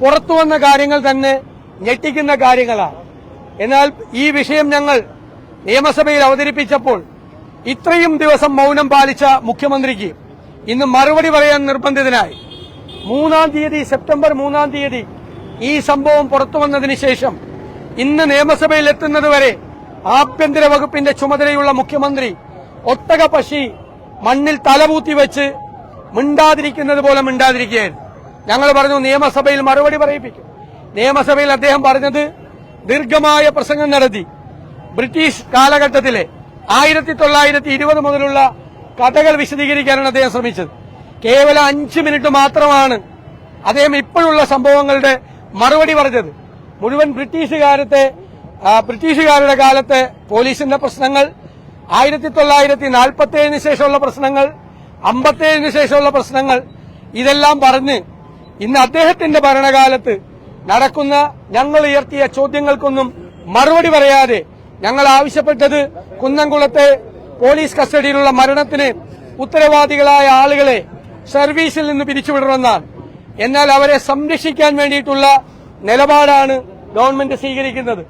പുറത്തു വന്ന കാര്യങ്ങൾ തന്നെ ഞെട്ടിക്കുന്ന കാര്യങ്ങളാണ് എന്നാൽ ഈ വിഷയം ഞങ്ങൾ നിയമസഭയിൽ അവതരിപ്പിച്ചപ്പോൾ ഇത്രയും ദിവസം മൌനം പാലിച്ച മുഖ്യമന്ത്രിക്ക് ഇന്ന് മറുപടി പറയാൻ നിർബന്ധിതനായി. മൂന്നാം തീയതി സെപ്റ്റംബർ മൂന്നാം തീയതി ഈ സംഭവം പുറത്തു വന്നതിന് ശേഷം ഇന്ന് നിയമസഭയിൽ എത്തുന്നതുവരെ ആഭ്യന്തര വകുപ്പിന്റെ ചുമതലയുള്ള മുഖ്യമന്ത്രി ഒട്ടക പശി മണ്ണിൽ തലപൂത്തി വെച്ച് മിണ്ടാതിരിക്കുന്നത് പോലെ മിണ്ടാതിരിക്കുകയായിരുന്നു. ഞങ്ങൾ പറഞ്ഞു നിയമസഭയിൽ മറുപടി പറയിപ്പിക്കും. നിയമസഭയിൽ അദ്ദേഹം പറഞ്ഞത് ദീർഘമായ പ്രസംഗം നടത്തി. ബ്രിട്ടീഷ് കാലഘട്ടത്തിലെ ആയിരത്തി തൊള്ളായിരത്തി ഇരുപത് മുതലുള്ള കഥകൾ വിശദീകരിക്കാനാണ് അദ്ദേഹം ശ്രമിച്ചത്. കേവലം അഞ്ച് മിനിറ്റ് മാത്രമാണ് അദ്ദേഹം ഇപ്പോഴുള്ള സംഭവങ്ങളുടെ മറുപടി പറഞ്ഞത്. മുഴുവൻ ബ്രിട്ടീഷുകാരത്തെ ബ്രിട്ടീഷുകാരുടെ കാലത്തെ പോലീസിന്റെ പ്രശ്നങ്ങൾ ആയിരത്തി തൊള്ളായിരത്തി നാൽപ്പത്തി ഏഴിന് ശേഷമുള്ള പ്രശ്നങ്ങൾ അമ്പത്തേഴിന് ശേഷമുള്ള പ്രശ്നങ്ങൾ ഇതെല്ലാം പറഞ്ഞ് ഇന്ന് അദ്ദേഹത്തിന്റെ ഭരണകാലത്ത് നടക്കുന്ന ഞങ്ങൾ ഉയർത്തിയ ചോദ്യങ്ങൾക്കൊന്നും മറുപടി പറയാതെ ഞങ്ങൾ ആവശ്യപ്പെട്ടത് കുന്നംകുളത്തെ പോലീസ് കസ്റ്റഡിയിലുള്ള മരണത്തിന് ഉത്തരവാദികളായ ആളുകളെ സർവീസിൽ നിന്ന് പിരിച്ചുവിടണമെന്നാണ്. എന്നാൽ അവരെ സംരക്ഷിക്കാൻ വേണ്ടിയിട്ടുള്ള നിലപാടാണ് ഗവൺമെന്റ് സ്വീകരിക്കുന്നത്.